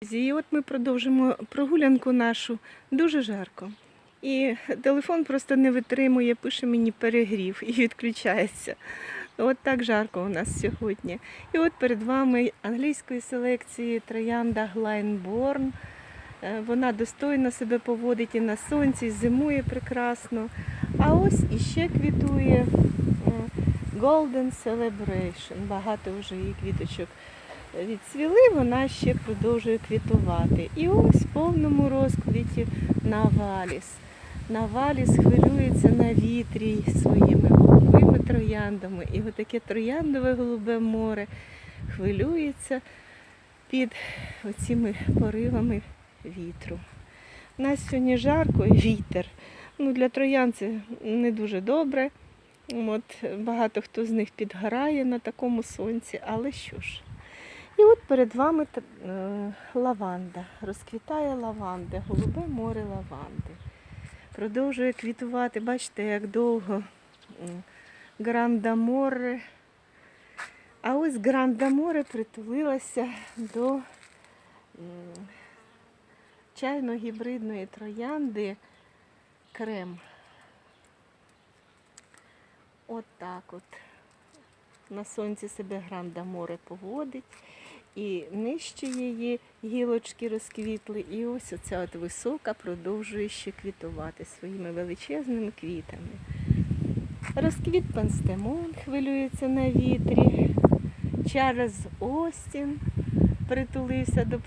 І от ми продовжимо прогулянку нашу дуже жарко. І телефон просто не витримує, пише мені перегрів і відключається. От так жарко у нас сьогодні. І от перед вами англійської селекції троянда Глайнборн. Е, Вона достойно себе поводить і на сонці, і зимує прекрасно. А ось іще квітує е, Golden Celebration. Багато вже її квіточок відцвіли, вона ще продовжує квітувати. І ось в повному розквіті Наваліс. Наваліс хвилюється на вітрі своїми голубими трояндами. І отаке трояндове голубе море хвилюється під оціми поривами вітру. У нас сьогодні жарко і вітер. Ну, для троян це не дуже добре. От, багато хто з них підгорає на такому сонці, але що ж. І от перед вами е, лаванда. Розквітає лаванда, голубе море лаванди. Продовжує квітувати, бачите, як довго Грандаморе. А ось Грандаморе притулилася до чайно-гібридної троянди крем. От так от. На сонці себе Грандаморе поводить. І нижче її гілочки розквітли, і ось оця от висока продовжує ще квітувати своїми величезними квітами. Розквіт пенстемон хвилюється на вітрі. Чарльз Остін притулився до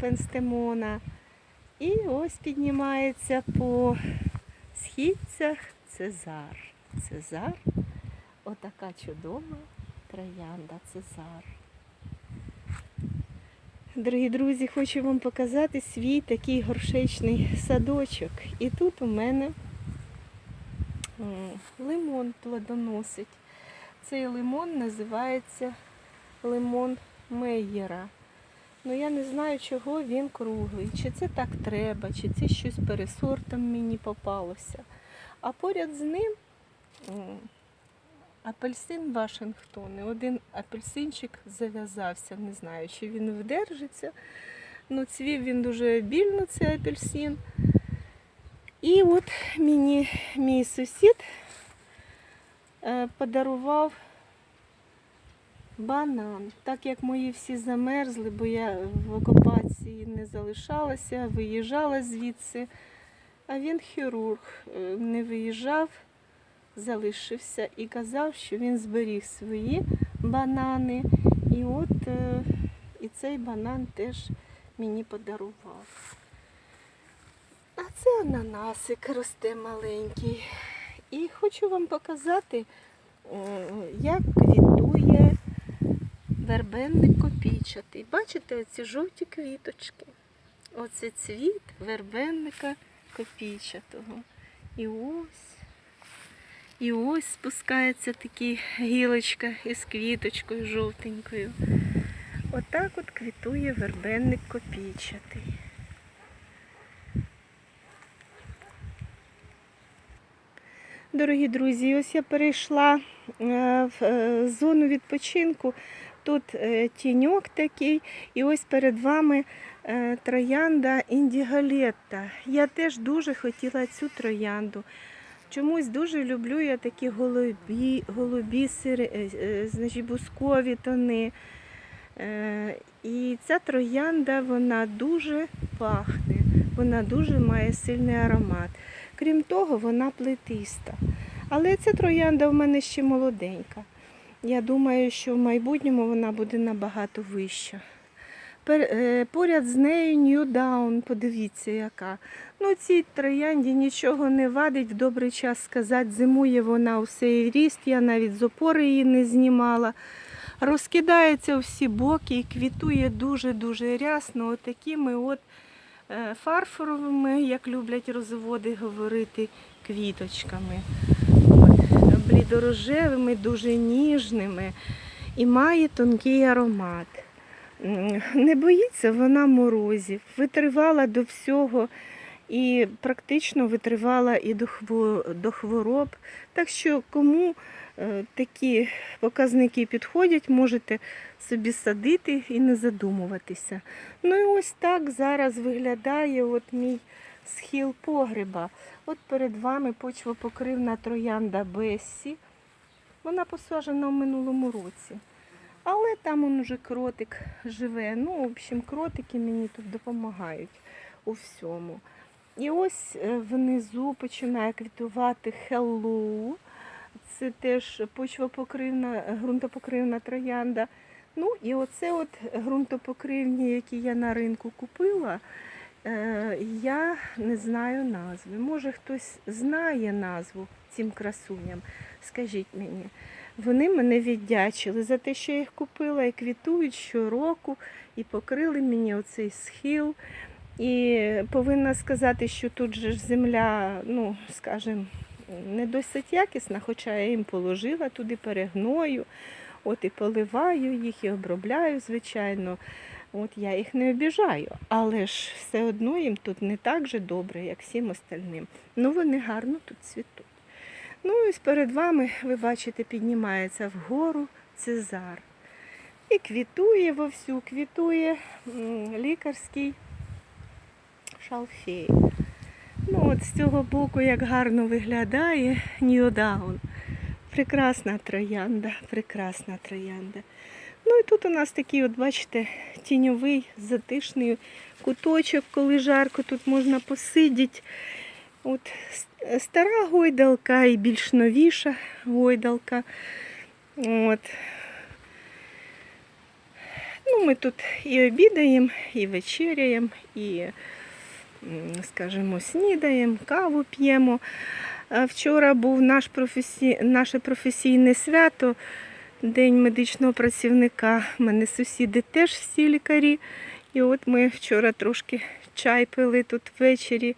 пенстемона. І ось піднімається по східцях Цезар. Цезар, отака чудова троянда Цезар. Дорогі друзі, хочу вам показати свій такий горшечний садочок. І тут у мене лимон плодоносить. Цей лимон називається лимон Мейєра. Ну я не знаю, чого він круглий. Чи це так треба, чи це щось пересортом мені попалося. А поряд з ним апельсин Вашингтон. І один апельсинчик зав'язався. Не знаю, чи він вдержиться. Ну, цвів він дуже більно, цей апельсин. І от мені мій сусід е, подарував банан. Так як мої всі замерзли, бо я в окупації не залишалася, виїжджала звідси. А він хірург, е, не виїжджав, залишився і казав, що він зберіг свої банани. І от е, і цей банан теж мені подарував. А це ананасик росте маленький. І хочу вам показати, е, як квітує вербенник копійчатий. Бачите оці жовті квіточки? Оце цвіт вербенника копійчатого. І ось. І ось спускається такі гілочка із квіточкою жовтенькою. Отак от квітує вербенник копійчатий. Дорогі друзі, ось я перейшла е, в е, зону відпочинку. Тут е, тіньок такий, і ось перед вами троянда індігалетта. Я теж дуже хотіла цю троянду. Чомусь дуже люблю я такі голубі, голубі сири, е, е, значить, бускові тони. Е, І ця троянда вона дуже пахне, вона дуже має сильний аромат. Крім того, вона плетиста. Але ця троянда в мене ще молоденька. Я думаю, що в майбутньому вона буде набагато вища. Е, Поряд з нею Ньюдаун, подивіться, яка. Ну, цій троянді нічого не вадить, в добрий час сказати, зимує вона у цей ріст, я навіть з опори її не знімала. Розкидається у всі боки і квітує дуже-дуже рясно, отакими от е, фарфоровими, як люблять розоводи говорити, квіточками. Блідорожевими, дуже ніжними і має тонкий аромат. Не боїться вона морозів, витривала до всього і практично витривала і до хвороб. Так що кому е, такі показники підходять, можете собі садити і не задумуватися. Ну і ось так зараз виглядає от мій схил погреба. От перед вами почвопокривна троянда Бессі. Вона посаджена в минулому році. Але там он уже кротик живе. Ну, в общем, кротики мені тут допомагають у всьому. І ось е, внизу починає квітувати Hello. Це теж почвопокривна, ґрунтопокривна троянда. Ну і оце от ґрунтопокривні, які я на ринку купила, е, я не знаю назви. Може хтось знає назву цим красуням. Скажіть мені. Вони мене віддячили за те, що я їх купила і квітують щороку, і покрили мені оцей схил. І повинна сказати, що тут же ж земля, ну, скажімо, не досить якісна, хоча я їм положила туди перегною, от і поливаю їх, і обробляю, звичайно. От я їх не обіжаю, але ж все одно їм тут не так же добре, як всім остальним. Ну вони гарно тут цвітуть. Ну ось перед вами, ви бачите, піднімається вгору цезар. І квітує вовсю, квітує лікарський шалфей. Ну от з цього боку як гарно виглядає Ньюдаун. Прекрасна троянда, прекрасна троянда. Ну і тут у нас такий, от бачите, тіньовий, затишний куточок, коли жарко, тут можна посидіти. От стара гойдалка і більш новіша гойдалка. От. Ну, ми тут і обідаємо, і вечеряємо, і, скажімо, снідаємо, каву п'ємо. Вчора був наш професій... наше професійне свято, День медичного працівника. У мене сусіди теж всі лікарі. І от ми вчора трошки чай пили тут ввечері.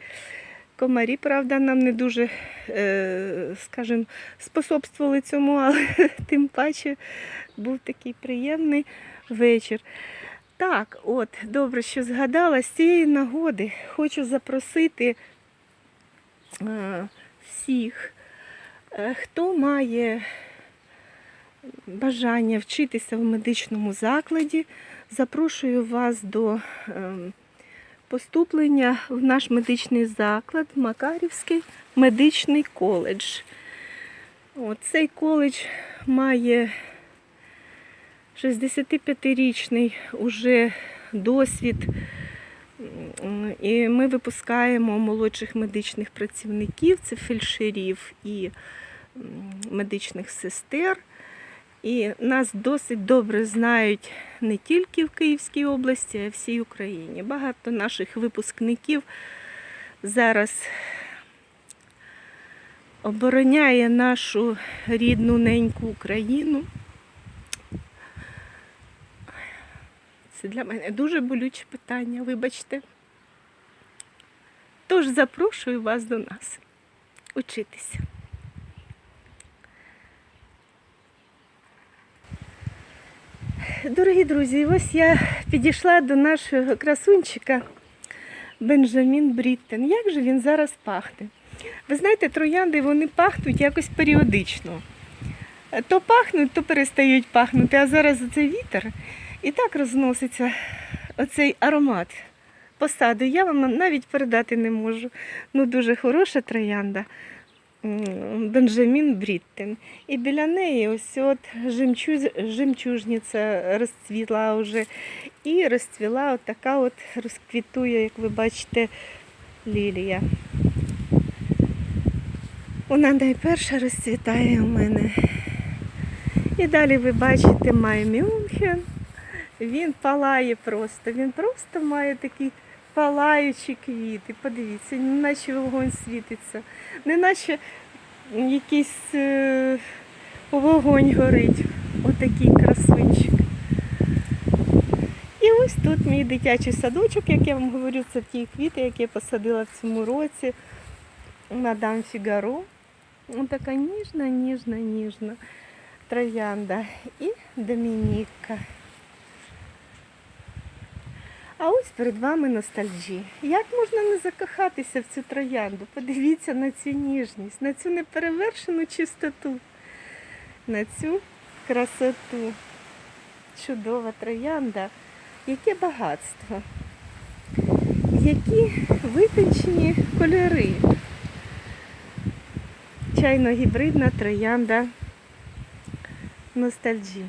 Комарі, правда, нам не дуже, е, скажімо, способствували цьому, але тим паче був такий приємний вечір. Так, от, добре, що згадала, з цієї нагоди хочу запросити е, всіх, е, хто має бажання вчитися в медичному закладі, запрошую вас до ем, поступлення в наш медичний заклад Макарівський медичний коледж. Цей коледж має 65-річний уже досвід. І ми випускаємо молодших медичних працівників, це фельдшерів і медичних сестер. І нас досить добре знають не тільки в Київській області, а й всій Україні. Багато наших випускників зараз обороняє нашу рідну неньку Україну. Це для мене дуже болюче питання, вибачте. Тож запрошую вас до нас учитися. Дорогі друзі, ось я підійшла до нашого красунчика Бенджамін Бріттен. Як же він зараз пахне? Ви знаєте, троянди вони пахнуть якось періодично. То пахнуть, то перестають пахнути, а зараз оцей вітер і так розноситься оцей аромат посаду. Я вам навіть передати не можу. Ну, дуже хороша троянда. Бенджамін Бріттен. І біля неї ось от жемчуз, жемчужниця розцвіла вже. І розцвіла от така от розквітує, як ви бачите, лілія. Вона найперша розцвітає у мене. І далі ви бачите Май Мюнхен. Він палає просто. Він просто має такі палаючі квіти. Подивіться, неначе вогонь світиться, неначе якийсь е, вогонь горить. Отакий красунчик. І ось тут мій дитячий садочок, як я вам говорю, це ті квіти, які я посадила в цьому році. Мадам Фігаро. Ось така ніжна, ніжна, ніжна троянда. І Домініка. А ось перед вами ностальджі. Як можна не закохатися в цю троянду? Подивіться на цю ніжність, на цю неперевершену чистоту, на цю красоту. Чудова троянда. Яке багатство. Які витончені кольори. Чайно-гібридна троянда ностальджі.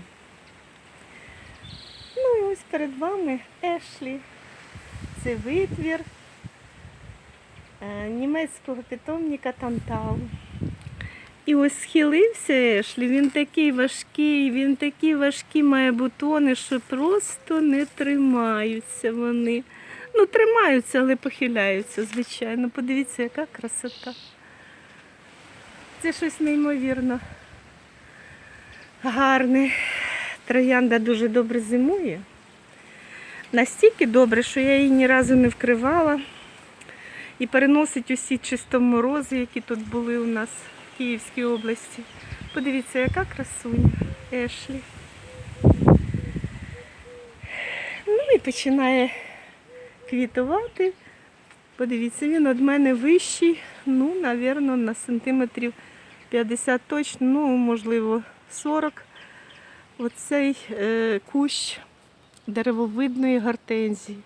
Перед вами Ешлі. Це витвір е, німецького питомника Тантау. І ось схилився Ешлі, він такий важкий, він такі важкі має бутони, що просто не тримаються вони. Ну, тримаються, але похиляються, звичайно. Подивіться, яка красота. Це щось неймовірно гарне. Троянда дуже добре зимує. Настільки добре, що я її ні разу не вкривала. І переносить усі чистоморози, які тут були у нас в Київській області. Подивіться, яка красуня Ешлі. Ну і починає квітувати. Подивіться, він від мене вищий, ну, напевно, на сантиметрів 50 точно, ну, можливо, 40. Оцей е, кущ деревовидної гортензії.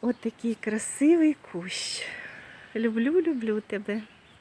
От такий красивий кущ. Люблю, люблю тебе.